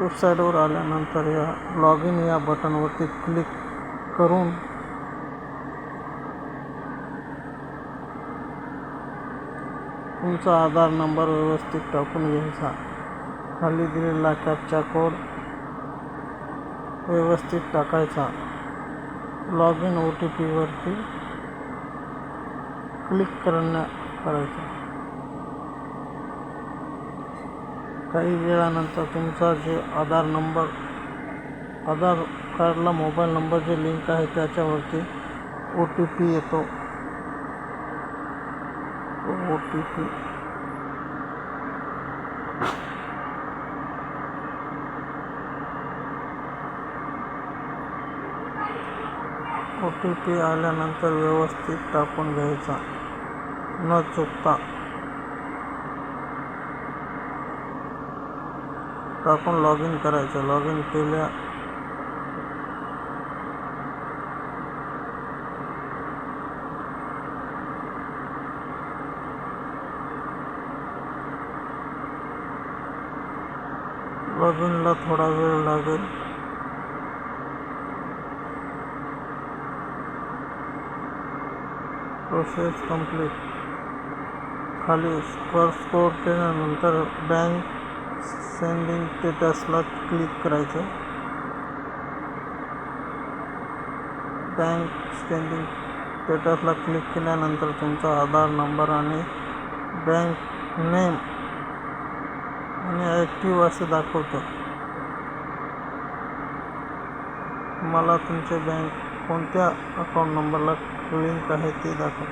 वेबसाईटवर आल्यानंतर या लॉग इन या बटनवरती क्लिक करून तुमचा आधार नंबर व्यवस्थित टाकून घ्यायचा. खाली दिलेला कॅपचा कोड व्यवस्थित टाकायचा. लॉग इन ओ टी पीवरती क्लिक करण्या करायचं. काही वेळानंतर तुमचा जे आधार नंबर आधार कार्डला मोबाईल नंबर जे लिंक आहे त्याच्यावरती ओ टी पी येतो. O T P. O T P आल्यानंतर व्यवस्थित टाकून घ्यायचा. न चुकता. टाकून लॉग इन करायचं? लॉग इन केल्या लॉग इनला थोडा वेळ लागेल. प्रोसेस कंप्लीट खाली स्क्वेअर स्कोर केल्यानंतर बँक सेंडिंग स्टेटसला क्लिक करायचं. बँक सेंडिंग स्टेटसला क्लिक केल्यानंतर तुमचा आधार नंबर आणि बँक नेम आणि ॲक्टिव्ह असं दाखवतं. मला तुमचे बँक कोणत्या अकाउंट नंबरला लिंक आहे ते दाखव.